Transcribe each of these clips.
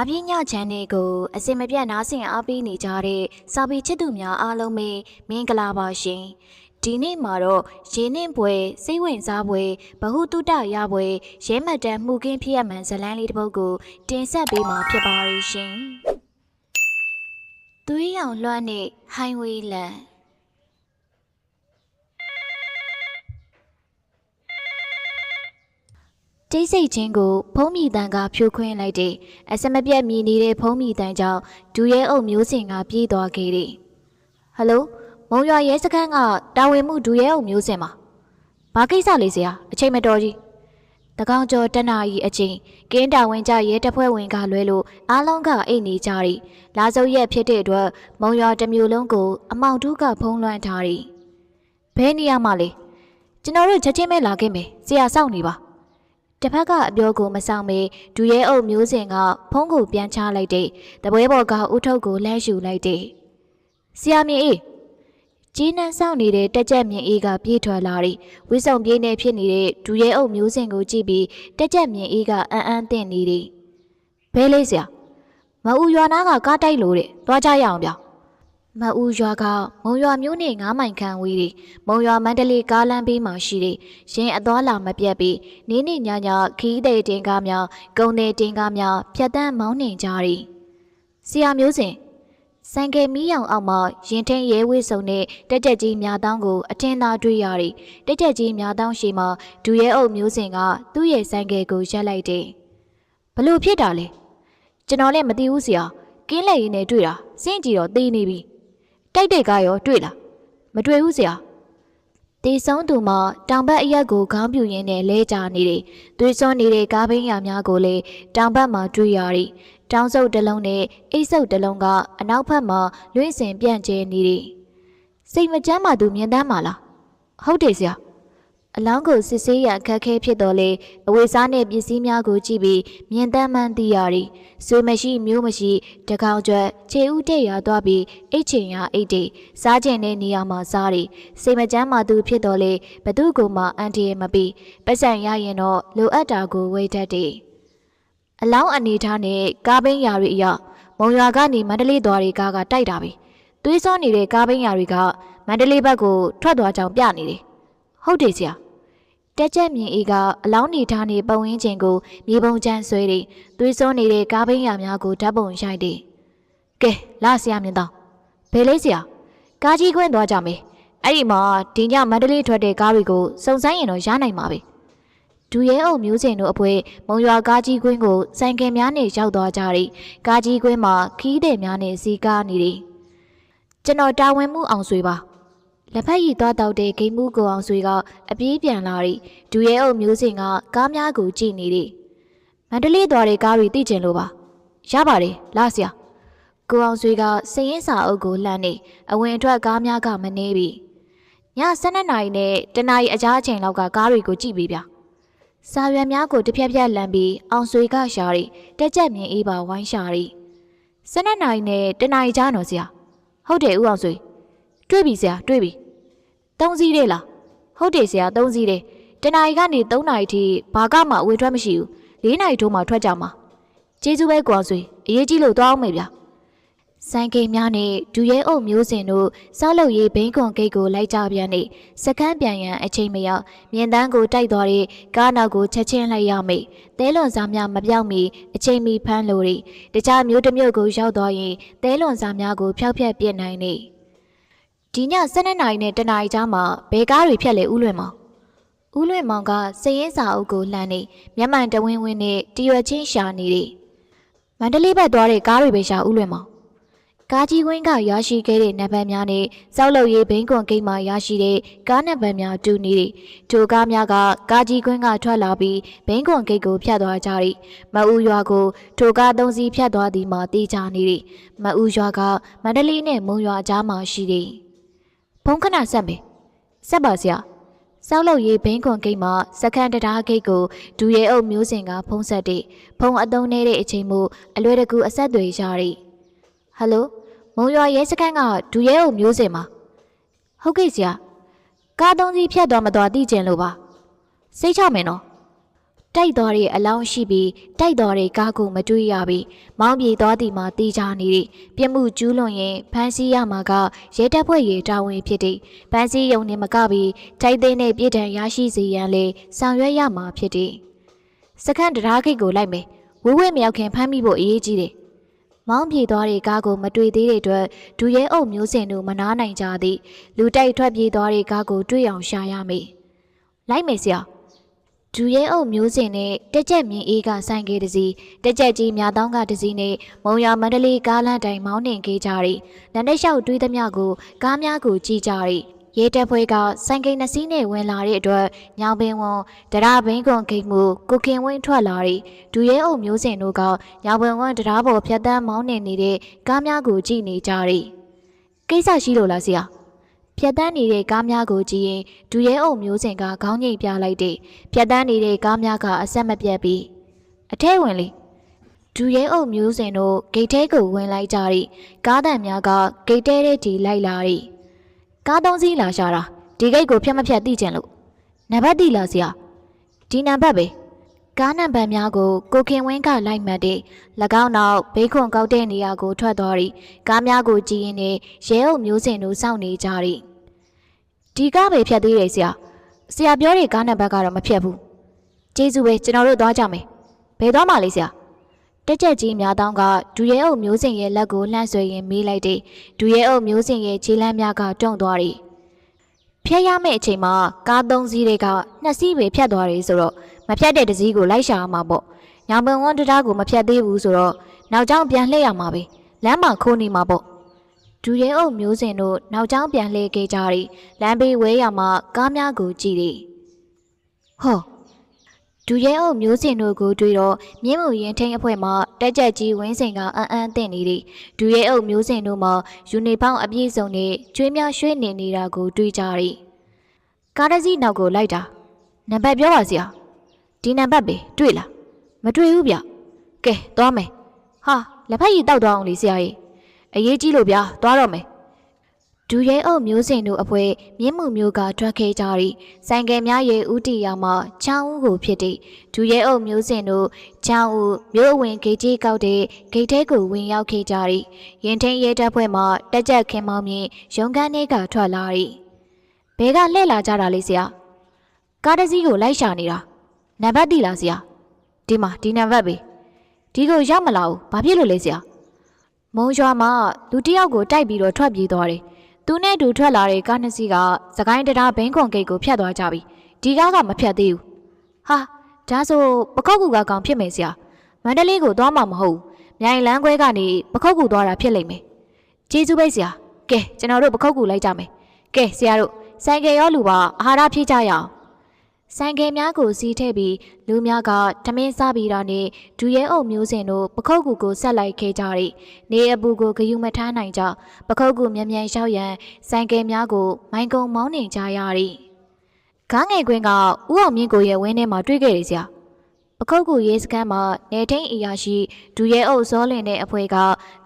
ဘာပြင်းညချမ်းတွေကိုအစင်မပြတ်နားဆင်အားပေးနေကြတဲ့စာပေချစ်သူများအားလုံးပဲမင်္ဂလာပါရှင်ဒီနေ့မှာတော့ရင်းနှင်းပွဲစိတ်ဝင်စားပွဲဘဟုတုတရပွဲရဲမှတ်တမ်းမှုကင်းဖြစ်ရမှန်ဇလန်းလေးတစ်ပုဒ်ကိုတင်ဆက်ပေးမှာဖြစ်ပါရဲ့ရှင်သွေးရောင်လွှမ်းတဲ့ဟိုင်းဝေးလန် တိတ်ဆိတ်ချင်းကိုဖုံးမိတန်ကဖြိုခွင်းလိုက်တဲ့အစမပြတ်မြည်နေတဲ့ဖုံးမိတန်ကြောင့်ဒူရဲအုပ်မျိုးစင်ကပြေးသွားခဲ့တယ်။ဟယ်လိုမုံရွာရဲစခန်းကတာဝန်မှုဒူရဲအုပ်မျိုးစင်ပါ။ဘာကိစ္စလေးစရာအချိန်မတော်ကြီး။တကောင်ကျော်တနာကြီးအချင်းကင်းတာဝန်ကြရဲတပ်ဖွဲ့ဝင်ကလွဲလို့အားလုံးကအိတ်နေကြတယ်။လာစုပ်ရက်ဖြစ်တဲ့အတွက်မုံရွာတစ်မျိုးလုံးကိုအမောင်တူးကဖုံးလွှမ်းထားတယ်။ဘယ်နေရာမှာလဲ။ကျွန်တော်တို့ချက်ချင်းပဲလာခဲ့မယ်။ဆရာစောင့်နေပါ။ တစ်ဖက်ကအပြောကိုမဆောင်မေဒူရဲအုပ်မျိုးစင်ကဖုံးကိုပြန်ချလိုက်တဲ့တပွဲပေါ်ကဥထုပ်ကိုလှမ်းယူလိုက်တဲ့ဆရာမြင့်အေးကြီးနှန်းဆောင်နေတဲ့တက်ကြက်မြင့်အေးကပြေးထွက်လာပြီးဝိဆုံပြေးနေဖြစ်နေတဲ့ဒူရဲအုပ်မျိုးစင်ကိုကြည့်ပြီးတက်ကြက်မြင့်အေးကအန်အန်တင့်နေတယ်ဘဲလေးဆရာမအူရွာနာကကားတိုက်လို့တဲ့သွားကြရအောင်ဗျ မအူရွာကမုံရွာမျိုးနဲ့9မိုင်ခန့်ဝေးတယ်မုံရွာမန္တလေးကားလမ်းဘေးမှာရှိတယ်ရင်အသွားလာမပြတ်ပြီးနင်းနေညညခီးတဲ့တင်ကားများဂုံတဲ့တင်ကားများဖြတ်တန်းမောင်းနှင်ကြသည်ဆရာမျိုးစင်ဆိုင်ကယ်မီးရောင်အောက်မှာရင်ထင်းရဲဝေးစုံနဲ့တက်ကြက်ကြီးများတောင်းကိုအထင်သာတွေ့ရသည်တက်ကြက်ကြီးများတောင်းရှိမှဒူရဲအုပ်မျိုးစင်ကသူ့ရဲ့ဆိုင်ကယ်ကိုရက်လိုက်တယ်ဘလို့ဖြစ်တာလဲကျွန်တော်လည်းမသိဘူးဆရာကင်းလက်ရည်နဲ့တွေ့တာစင့်ကြည့်တော့သေနေပြီ တိုက်တဲ့ကားရောတွေ့လားမတွေ့ဘူးဆရာတေဆုံးသူမှာတောင်ဘက်အရက်ကိုခေါင်းပြူရင်းနဲ့လဲကျနေတယ်။သွေးစွန်းနေတဲ့ကားဘင်းရများကိုလည်းတောင်ဘက်မှာတွေ့ရသည်။တောင်စုပ်တစ်လုံးနဲ့အိတ်စုပ်တစ်လုံးကအနောက်ဘက်မှာလွင့်စင်ပြန့်ကျဲနေတယ်။စိတ်မချမ်းမှသူမြင်တမ်းပါလား။ဟုတ်တယ်ဆရာ။ အလောင်းကိုစစ်ဆေးရအခက်ခဲဖြစ်တော်လေအဝေစားနဲ့ပစ္စည်းများကိုကြည့်ပြီးမြင်တမ်းမှန်းသိရသည်။ဆွေမရှိမျိုးမရှိတကောင်ကျွတ်ခြေဥတဲ့ရသွားပြီးအိတ်ချင်ရအိတ်တွေစားကျင်တဲ့နေရာမှာစားသည်။စိတ်မချမ်းမှသူဖြစ်တော်လေဘသူကမှအန်တီရမပြီးပတ်စံရရင်တော့လိုအပ်တာကိုဝေတတ်တယ်။အလောင်းအနေထားနဲ့ကားဘင်းရာတွေအရမုံရွာကနေမန္တလေးသွားတွေကားကတိုက်တာပဲ။သွေးစောနေတဲ့ကားဘင်းရာတွေကမန္တလေးဘက်ကိုထွက်သွားကြောင်ပြနေတယ်။ ဟုတ်တယ်ဆရာ။တက်ချက်မြင်အေးကအလောင်းနေထားနေပုံဝင်းချင်းကိုမြေပုံချမ်းဆွဲတယ်။သွေးစောနေတဲ့ကားဘင်းရာများကိုဓာတ်ပုံရိုက်တယ်။ကဲလာဆရာမြင်တော့ဘယ်လေးဆရာကားကြီးခွင့်သွားကြမယ်။အဲ့ဒီမှာဒီညမန္တလေးထွက်တဲ့ကားတွေကိုစုံစမ်းရင်တော့ရနိုင်မှာပဲ။ဒူရဲအုပ်မျိုးစင်တို့အဖွဲမုံရွာကားကြီးကွင်းကိုစိုင်ကယ်များနဲ့ရောက်သွားကြတယ်။ကားကြီးကွင်းမှာခီးတဲ့များနဲ့စီကားနေတယ်။ကျွန်တော်တာဝန်မှုအောင်ဆွေပါ။ လက်ဖက်ရည်သွားတောက်တဲ့ဂိမ်းမှုကိုအောင်ဆွေကအပြေးပြန်လာပြီးဒူရဲအုပ်မျိုးစင်ကကားများကိုကြည့်နေတယ်။မန္တလေးသွားတဲ့ကားတွေသိကျင်လို့ပါ။ရပါတယ်လာဆရာ။ကိုအောင်ဆွေကစရင်စာအုပ်ကိုလှမ်းနေအဝင်အထွက်ကားများကမနေပြီည12နာရီနဲ့တနာရီအကြားအချိန်လောက်ကကားတွေကိုကြည့်ပြီးဗျစာရွက်များကိုတစ်ဖြက်ဖြက်လမ်းပြီးအောင်ဆွေကရှာရီတက်ကြက်မြင်အေးပါဝိုင်းရှာရီ12နာရီနဲ့တနာရီကြားနော်ဆရာဟုတ်တယ်ဦးအောင်ဆွေ တွေ့ပြီဆရာတွေ့ပြီသုံးစီးလေးလားဟုတ်တယ်ဆရာသုံးစီးလေးတနာရီကနေ3နာရီထိဘာကမှအဝေထွက်မရှိဘူး4နာရီထိုးမှထွက်ကြမှာကျေးဇူးပဲကိုအောင်ဆွေအရေးကြီးလို့သွားအောင်မေဗျဆိုင်ကိန်းများနဲ့ဒူရဲအုပ်မျိုးစင်တို့စောက်လုပ်ရေးဘိန်းကွန်ဂိတ်ကိုလိုက်ကြပြန်နေစကန်းပြန်ရန်အချိန်မရောက်မြင်တန်းကိုတိုက်သွားတဲ့ကားနောက်ကိုချက်ချင်းလိုက်ရမိတဲလွန်စားများမပြောက်မီအချိန်မီဖမ်းလို့ရီတခြားမျိုးတစ်မျိုးကိုရောက်သွားရင်တဲလွန်စားများကိုဖျောက်ဖျက်ပြစ်နိုင်နေ ဒီည12နာရီနဲ့တနာရီကြားမှာဘယ်ကားတွေဖြတ်လဲဥလွင်မောင်ဥလွင်မောင်ကစရင်စာအုပ်ကိုလှမ်းနေမျက်မှန်တဝင်းဝင်းနဲ့တရွက်ချင်းရှာနေတယ်မန္တလေးဘက်သွားတဲ့ကားတွေပဲရှာဥလွင်မောင်ကားကြီးကွင်းကရရှိခဲ့တဲ့နံပါတ်များနဲ့စောက်လုပ်ရေးဘိန်းကွန်ဂိတ်မှာရရှိတဲ့ကားနံပါတ်များတူနေတယ်။ထိုကားများကကားကြီးကွင်းကထွက်လာပြီးဘိန်းကွန်ဂိတ်ကိုဖြတ်သွားကြတယ်။မအူရွာကိုထိုကားသုံးစီးဖြတ်သွားသည်မှာတေးချနေတယ်။မအူရွာကမန္တလေးနဲ့မုံရွာကြားမှာရှိတယ်။ဖုန်း ခဏဆက်မယ်။ဆက်ပါစရာ။စောက်လုပ်ရေးဘိန်းကွန်ဂိတ်မှာစခန်းတရားဂိတ်ကိုဒူရဲအုပ်မျိုးစင်ကဖုံးဆက်တဲ့ဖုံးအသုံးနေတဲ့အချိန်မှအလွယ်တကူအဆက်အသွယ်ရတဲ့ဟယ်လိုမုံရွာရဲစခန်းကဒူရဲအုပ်မျိုးစင်မှာဟုတ်ကဲ့ဆရာကားသုံးစီးဖြတ်သွားမသွားသိကျင်လို့ပါစိတ်ချမယ်နော် တိုက်တော်တွေအလောင်းရှိပြီးတိုက်တော်တွေကားကိုမတွေ့ရပြီးမောင်းပြေသွားသည်မှာတေးကြနေသည်ပြစ်မှုကျူးလွန်ရင်ဖမ်းဆီးရမှာကရဲတပ်ဖွဲ့ရေတာဝန်ဖြစ်သည်ဖမ်းဆီးရုံနဲ့မကပြီးတိုက်သိမ်းတဲ့ပြည်ထံရရှိစေရန်လေဆောင်ရွက်ရမှာဖြစ်သည်စခန်းတရားခိတ်ကိုလိုက်မယ်ဝိဝဲမရောက်ခင်ဖမ်းမိဖို့အရေးကြီးတယ်မောင်းပြေသွားတဲ့ကားကိုမတွေ့သေးတဲ့အတွက်ဒူရဲအုပ်မျိုးစင်တို့မနာနိုင်ကြသည်လူတိုက်ထွက်ပြေးသွားတဲ့ကားကိုတွေ့အောင်ရှာရမည်လိုက်မယ်ဆရာ ဒူရဲအုပ်မျိုးစင်နဲ့တက်ကြက်မြင်းအေးကဆိုင်ခဲ့တစီတက်ကြက်ကြီးမြတောင်းကတစီနဲ့မုံရမန္တလေးကားလမ်းတိုင်မောင်းနှင်ခဲ့ကြတယ်။နန္ဒလျှောက်တွေးသမျှကိုကားများကိုကြည့်ကြတယ်။ရဲတပ်ဖွဲ့ကဆိုင်ကိန်းနှစီးနဲ့ဝင်လာတဲ့အတွက်ညောင်ပင်ဝန်တရဘင်းကွန်ဂိတ်မှုကိုခင်ဝင်းထွက်လာတယ်။ဒူရဲအုပ်မျိုးစင်တို့ကညောင်ပင်ဝန်တရဘော်ဖြတ်တန်းမောင်းနှင်နေတဲ့ကားများကိုကြည့်နေကြတယ်။ကိစ္စရှိလို့လားဆရာ။ ဖြတ်တန်းနေတဲ့ကားများကိုကြည့်ရင်ဒူရဲအုပ်မျိုးစင်ကခေါင်းငိတ်ပြလိုက်တဲ့ဖြတ်တန်းနေတဲ့ကားများကအဆက်မပြတ်ပြီးအထဲဝင်လေဒူရဲအုပ်မျိုးစင်တို့ဂိတ်ထဲကိုဝင်လိုက်ကြသည်ကားတန်များကဂိတ်ထဲထဲတီလိုက်လာသည်ကားသုံးစီးလာရှာတာဒီဂိတ်ကိုဖြတ်မဖြတ်သိကျင်လို့နံပါတ်တီလာစရာဒီနံပါတ်ပဲကားနံပါတ်များကိုကိုခင်ဝင်းကလိုက်မှတ်တဲ့၎င်းနောက်ဘေးခွန်ကောက်တဲ့နေရာကိုထွက်သွားသည်ကားများကိုကြည့်ရင်လည်းရဲအုပ်မျိုးစင်တို့စောင့်နေကြသည် ဒီကားပဲဖြတ်သေးတယ်ဆရာဆရာပြောတဲ့ကားနံပါတ်ကတော့မဖြတ်ဘူးကျေးဇူးပဲကျွန်တော်တို့သွားကြမယ်ဘယ်သွားမှလဲဆရာတက်ကြက်ကြီးများတောင်းကဒူရဲအုပ်မျိုးစင်ရဲ့လက်ကိုလှမ်းဆွဲရင်မေးလိုက်တယ်ဒူရဲအုပ်မျိုးစင်ရဲ့ခြေလမ်းများကတုံသွားတယ်ဖြတ်ရမယ့်အချိန်မှာကားသုံးစီးတွေကနှစ်စီးပဲဖြတ်သွားတယ်ဆိုတော့မဖြတ်တဲ့တစ်စီးကိုလိုက်ရှာရမှာပေါ့ညောင်ပင်ဝန်းတံတားကိုမဖြတ်သေးဘူးဆိုတော့နောက်ကျောင်းပြန်လှည့်ရမှာပဲလမ်းမှာခိုးနေမှာပေါ့ ဒူရဲအုပ်မျိုးစင်တို့နောက်ကျောင်းပြန်လှည့်ခဲ့ကြသည်လမ်းဘေးဝဲရမှာကားများကိုကြည့်သည်ဟောဒူရဲအုပ်မျိုးစင်တို့ကိုတွေ့တော့မြင်းမူရင်ထိန်အဖွဲ့မှတက်ကြက်ကြီးဝင်းစင်ကအန်းအန်းတင်နေသည်ဒူရဲအုပ်မျိုးစင်တို့မှယူနီဖောင်းအပြည့်စုံနဲ့ကျွေးများရွှေ့နေနေတာကိုတွေ့ကြသည်ကားတစ်စီးနောက်ကိုလိုက်တာနံပါတ်ပြောပါစရာဒီနံပါတ်ပဲတွေ့လားမတွေ့ဘူးဗျကဲသွားမယ်ဟာလက်ဖက်ရည်တောက်သွားအောင်လေဆရာကြီး အရေးကြီးလို့ဗျာသွားတော့မယ်ဒူရဲအုပ်မျိုးစင်တို့အဖွဲမြင်းမှုမျိုးကထွက်ခဲ့ကြသည်ဆိုင်ကယ်များရဲ့ဥတီယာမှချောင်းဦးကိုဖြစ်သည်ဒူရဲအုပ်မျိုးစင်တို့ချောင်းဦးမြို့အဝင်ဂိတ်ကြီးကောက်တဲ့ဂိတ်ထဲကိုဝင်ရောက်ခဲ့ကြသည်ရင်ထင်းရဲတပ်ဖွဲ့မှတက်ကြက်ခင်မောင်းမြင့်ရုံကန်းထဲကထွက်လာသည်ဘဲကလှည့်လာကြတာလေဆရာကားတစ်စီးကိုလိုက်ရှာနေတာနံပါတ်တိလားဆရာဒီမှာဒီနံပါတ်ပဲဒီကိုရောက်မလာဘူးဘာဖြစ်လို့လဲဆရာ မုံရွာမှာလူတစ်ယောက်ကိုတိုက်ပြီးတော့ထွက်ပြေးသွားတယ်။သူနဲ့တူထွက်လာတဲ့ကားနှစ်စီးကစကိုင်းတရားဘင်းခွန်ဂိတ်ကိုဖျက်သွားကြပြီ။ဒီကားကမဖျက်သေးဘူး။ဟာဒါဆိုပခောက်ကူကကောင်ဖြစ်မယ်ဆရာ။မန္တလေးကိုသွားမှာမဟုတ်ဘူး။မြိုင်လန်းခွဲကနေပခောက်ကူသွားတာဖြစ်လိမ့်မယ်။ကျေးဇူးပဲဆရာ။ကဲကျွန်တော်တို့ပခောက်ကူလိုက်ကြမယ်။ကဲဆရာတို့ဆိုင်ကယ်ရောလူပါအာဟာရဖြည့်ကြရအောင်။ ဆိုင်ကယ်များကိုစီးထည့်ပြီးလူများကထမင်းစားပြီးတော့နေဒူရဲအုပ်မျိုးစင်တို့ပခုတ်ကူကိုဆက်လိုက်ခဲ့ကြသည်နေအပူကိုဂယုမထားနိုင်ကြပခုတ်ကူမြန်မြန်လျှောက်ရန်ဆိုင်ကယ်များကိုမိုင်းကုံမောင်းနေကြရသည်ကားငယ်ကွင်းကဥအောင်မြင့်ကိုရဲ့ဝင်းထဲမှာတွေ့ခဲ့ရစရာပခုတ်ကူရေးစခန်းမှာနေထိန်အရာရှိဒူရဲအုပ်စောလင်တဲ့အဖွဲက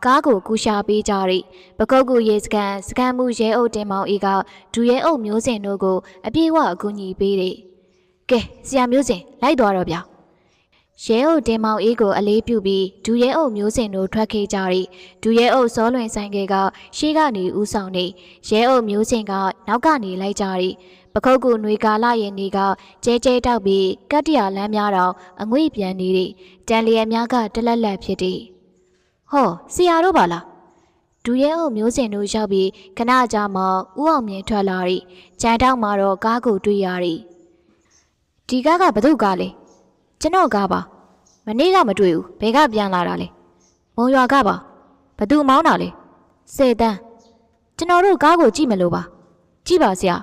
ကားကိုကူရှာပေးကြသည်ပခုတ်ကူရေးစခန်းစခန်းမှုရဲအုပ်တင်မောင်အေးကဒူရဲအုပ်မျိုးစင်တို့ကိုအပြည့်အဝအကူအညီပေးသည် ကဲဆရာမျိုးစင်လိုက်သွားတော့ဗျာရဲအုပ်တင်မောင်အေးကိုအလေးပြုပြီးဒူရဲအုပ်မျိုးစင်တို့ထွက်ခဲ့ကြသည်ဒူရဲအုပ်စောလွင်ဆိုင်ကကရှေးကနေဦးဆောင်နေရဲအုပ်မျိုးစင်ကနောက်ကနေလိုက်ကြသည်ပခုတ်ကူနွေကာလရဲ့နေကကျဲကျဲတောက်ပြီးကတ္တရာလမ်းများတော့အငွေ့ပြန်နေသည်တန်လျက်များကတလက်လက်ဖြစ်သည်ဟောဆရာတို့ပါလားဒူရဲအုပ်မျိုးစင်တို့ရောက်ပြီးခဏကြာမှဥအောင်မြင်ထွက်လာသည်ကြံတောက်မှာတော့ကားကိုတွေ့ရသည် ဒီကားကဘသူကားလဲကျွန်တော်ကားပါမနေ့ကမတွေ့ဘူးဘယ်ကပြန်လာတာလဲမုံရွာကပါဘသူမောင်းတာလဲစေတန်းကျွန်တော်တို့ကားကိုကြည့်မလို့ပါကြည့်ပါဆရာ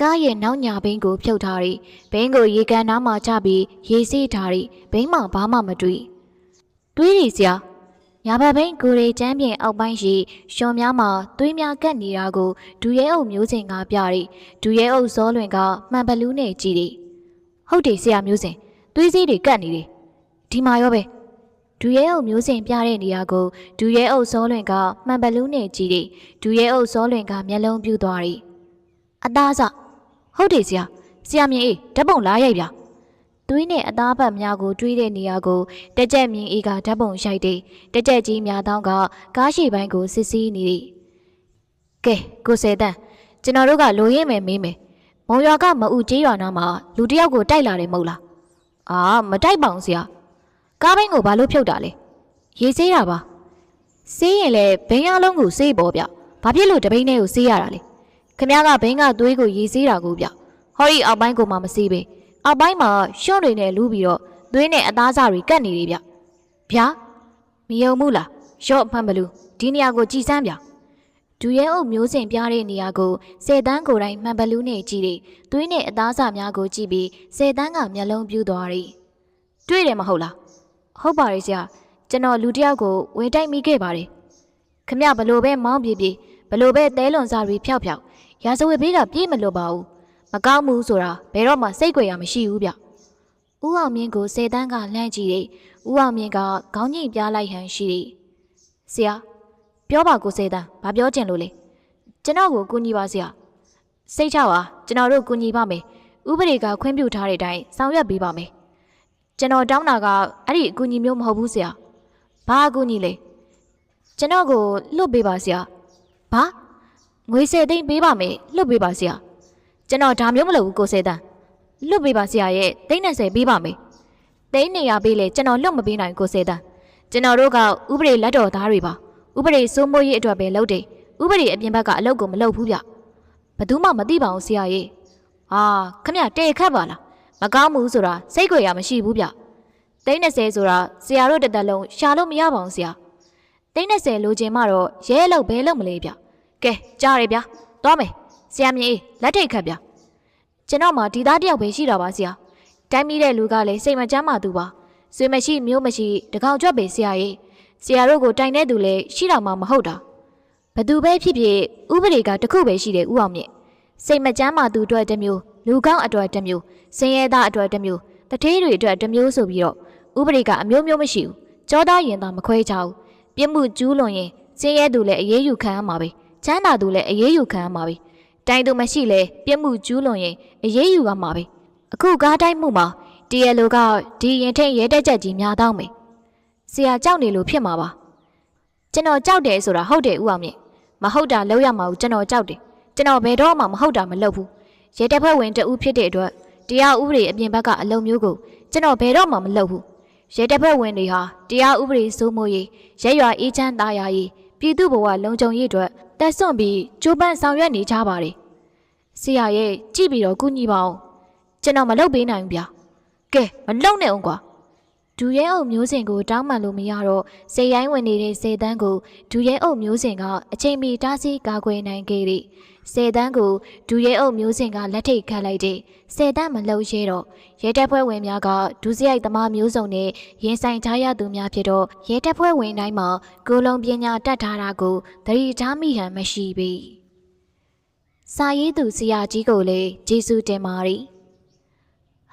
ကားရဲ့နောက်ညာဘင်းကိုဖြုတ်ထားပြီးဘင်းကိုရေကန်နားမှာချပြီးရေစေးထားပြီးဘင်းမှာဘာမှမတွေ့တွေးရီဆရာညာဘက်ဘင်းကိုရီချမ်းပြင်အောက်ပိုင်းရှိရှုံများမှာသွေးများကပ်နေတာကိုဒူရဲအုပ်မျိုးစင်ကပြရီဒူရဲအုပ်စောလွင်ကမှန်ဘလူးနဲ့ကြည်တယ် ဟုတ်တယ်ဆရာမျိုးစင်သွေးစည်းတွေကတ်နေတယ်ဒီမှာရောပဲဒူရဲအုပ်မျိုးစင်ပြတဲ့နေရာကိုဒူရဲအုပ်စောလွင်ကမှန်ဘလူးနဲ့ကြည့်တယ်ဒူရဲအုပ်စောလွင်ကမျက်လုံးပြူသွားတယ်အသားစဟုတ်တယ်ဆရာဆရာမြင်အေးဓာတ်ပုံလားရိုက်ပြသွေးနဲ့အသားပတ်များကိုတွေးတဲ့နေရာကိုတက်ကြက်မြင်အေးကဓာတ်ပုံရိုက်တယ်တက်ကြက်ကြီးများတောင်းကကားရှိပိုင်းကိုစစ်ဆေးနေတယ်ကဲကိုစေတန်းကျွန်တော်တို့ကလိုရင်းမယ်မေးမယ် မုံရွာကမအူကျေးရွာနာမှာလူတစ်ယောက်ကိုတိုက်လာတယ်မဟုတ်လားအာမတိုက်ပါအောင်ဆရာကားဘိန်းကိုဘာလို့ဖြုတ်တာလဲရေးစေးတာပါစေးရင်လည်းဘိန်းအလုံးကိုစေးပေါ်ဗျဘာဖြစ်လို့တပိန်းနဲ့ကိုစေးရတာလဲခမ ्या ကဘိန်းကသွေးကိုရေးစေးတာကိုဗျဟောဒီအောက်ပိုင်းကိုမှမစေးပဲအောက်ပိုင်းမှာရှော့တွေနဲ့လူးပြီးတော့သွေးနဲ့အသားစားတွေကတ်နေတယ်ဗျဗျာမယုံဘူးလားရှော့မှန်ဘလူဒီနေရာကိုကြည်စမ်းဗျ ဒူရဲအုပ်မျိုးစင်ပြတဲ့နေရာကိုစေတန်းကိုယ်တိုင်မှန်ဘလူးနဲ့ကြည့်တယ်သွေးနဲ့အသားစားများကိုကြည့်ပြီးစေတန်းကမျက်လုံးပြူးသွားတယ်တွေ့တယ်မဟုတ်လားဟုတ်ပါရဲ့ဆရာကျွန်တော်လူတစ်ယောက်ကိုဝင်တိုက်မိခဲ့ပါတယ်ခမဘလို့ပဲမောင်းပြေးပြေးဘလို့ပဲတဲလွန်စားပြီးဖျောက်ဖျောက်ရာဇဝတ်ဘေးကပြေးမလွတ်ပါဘူးမကောင်းဘူးဆိုတာဘယ်တော့မှစိတ်ကြွယ်ရမရှိဘူးဗျဦးအောင်မြင့်ကိုစေတန်းကလှမ်းကြည့်တယ်ဦးအောင်မြင့်ကခေါင်းညိတ်ပြားလိုက်ဟန်ရှိတယ်ဆရာ ပြောပါကိုစေတန်းဘာပြောချင်လို့လဲကျွန်တော်ကိုကူညီပါဆရာစိတ်ချပါကျွန်တော်တို့ကူညီပါမယ်ဥပဒေကခွင့်ပြုထားတဲ့အတိုင်းဆောင်ရွက်ပေးပါမယ်ကျွန်တော်တောင်းတာကအဲ့ဒီအကူအညီမျိုးမဟုတ်ဘူးဆရာဘာအကူအညီလဲကျွန်တော်ကိုလွတ်ပေးပါဆရာဘာငွေ၁၀သိန်းပေးပါမယ်လွတ်ပေးပါဆရာကျွန်တော်ဒါမျိုးမလုပ်ဘူးကိုစေတန်းလွတ်ပေးပါဆရာရဲ့သိန်း20ပေးပါမယ်သိန်း200ပေးလေကျွန်တော်လွတ်မပေးနိုင်ကိုစေတန်းကျွန်တော်တို့ကဥပဒေလက်တော်သားတွေပါ ဥပဒေစိုးမိုးရေးအတွက်ပဲလုပ်တယ်ဥပဒေအပြင်ဘက်ကအလုပ်ကိုမလုပ်ဘူးဗျဘယ်သူမှမသိပါဘူးဆရာရဲ့ဟာခမရတေခတ်ပါလားမကောင်းဘူးဆိုတာစိတ်ကြွယ်ရမရှိဘူးဗျသိန်း20ဆိုတာဆရာတို့တစ်သက်လုံးရှာလို့မရပါဘူးဆရာသိန်း20လိုချင်မှတော့ရဲလို့ဘဲလို့မလေးဗျကဲကြားရဗျာသွားမယ်ဆရာမြင်အေးလက်ထိတ်ခတ်ဗျကျွန်တော်မှဒီသားတယောက်ပဲရှိတာပါဆရာတိုင်းမိတဲ့လူကလည်းစိတ်မချမ်းသာသူပါဆွေမရှိမျိုးမရှိတကောင်ကြွက်ပဲဆရာရဲ့ ဆရာတို့ကိုတိုင်တဲ့သူလည်းရှိတာမှမဟုတ်တာဘသူပဲဖြစ်ဖြစ်ဥပဒေကတစ်ခုပဲရှိတယ်ဥအောင်မြင့်စိတ်မချမ်းသာသူအတွက်တစ်မျိုးလူကောင်းအတွက်တစ်မျိုးစင်ရဲသားအတွက်တစ်မျိုးတထေးတွေအတွက်တစ်မျိုးဆိုပြီးတော့ဥပဒေကအမျိုးမျိုးမရှိဘူးကြောသားရင်သားမခွဲချဘူးပြစ်မှုကျူးလွန်ရင်စင်ရဲသူလည်းအေးအေးယူခံရမှာပဲချမ်းသာသူလည်းအေးအေးယူခံရမှာပဲတိုင်သူမရှိလဲပြစ်မှုကျူးလွန်ရင်အေးအေးယူရမှာပဲအခုကားတိုင်းမှုမှာတီယယ်လိုကဒီရင်ထိန်ရဲတက်ချက်ကြီးများတော့မယ် ဆရာကြောက်နေလို့ဖြစ်မှာပါကျွန်တော်ကြောက်တယ်ဆိုတာဟုတ်တယ်ဥအောင်မြင့်မဟုတ်တာလောက်ရမှာကိုကျွန်တော်ကြောက်တယ်ကျွန်တော်ဘယ်တော့မှမဟုတ်တာမလုပ်ဘူးရဲတပ်ဖွဲ့ဝင်တဦးဖြစ်တဲ့အတွက်တရားဥပဒေအပြင်ဘက်ကအလုံမျိုးကိုကျွန်တော်ဘယ်တော့မှမလုပ်ဘူးရဲတပ်ဖွဲ့ဝင်တွေဟာတရားဥပဒေစိုးမိုးရေးရဲရွာအေးချမ်းသားရရေးပြည်သူဘဝလုံခြုံရေးအတွက်တက်ဆွန့်ပြီးကြိုးပမ်းဆောင်ရွက်နေကြပါတယ်ဆရာရဲ့ကြည့်ပြီးတော့ကူညီပါအောင်ကျွန်တော်မလုပ်ပေးနိုင်ဘူးဗျာကဲမလုပ်နဲ့အောင်ကွာ ဒူရဲအုပ်မျိုးစင်ကိုတောင်းမှန်လို့မရတော့စေရိုင်းဝင်နေတဲ့စေတန်းကိုဒူရဲအုပ်မျိုးစင်ကအချိန်မီတားဆီးကာကွယ်နိုင်ခဲ့သည်စေတန်းကိုဒူရဲအုပ်မျိုးစင်ကလက်ထိတ်ခတ်လိုက်တဲ့စေတန်းမလှုပ်ရဲတော့ရဲတပ်ဖွဲ့ဝင်များကဒူစရိုက်သမားမျိုးစုံနဲ့ရင်ဆိုင်ထားရသူများဖြစ်တော့ရဲတပ်ဖွဲ့ဝင်တိုင်းမှာကိုလုံးပညာတတ်ထားတာကိုသတိထားမိဟန်မရှိပေစာရေးသူဆရာကြီးကိုလည်းကျေးဇူးတင်ပါတယ်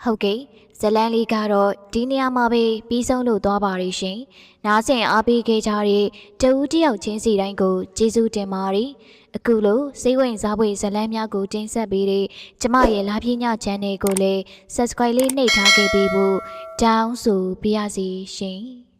ဟုတ်ကဲ့ဇလန်လေးကတော့ဒီနေရာမှာပဲပြီးဆုံးလို့သွားပါရရှင်။နားဆင်အားပေးခဲ့ကြတဲ့တဦးတယောက်ချင်းစီတိုင်းကိုကျေးဇူးတင်ပါတယ်။အခုလိုစိတ်ဝင်စားဖွယ်ဇလန်များကိုတင်ဆက်ပေးတဲ့ကျမရဲ့လာပြည channel ကိုလည်း subscribe လေးနှိပ်ထားခဲ့ပေးဖို့တောင်းဆိုပါရစေရှင်။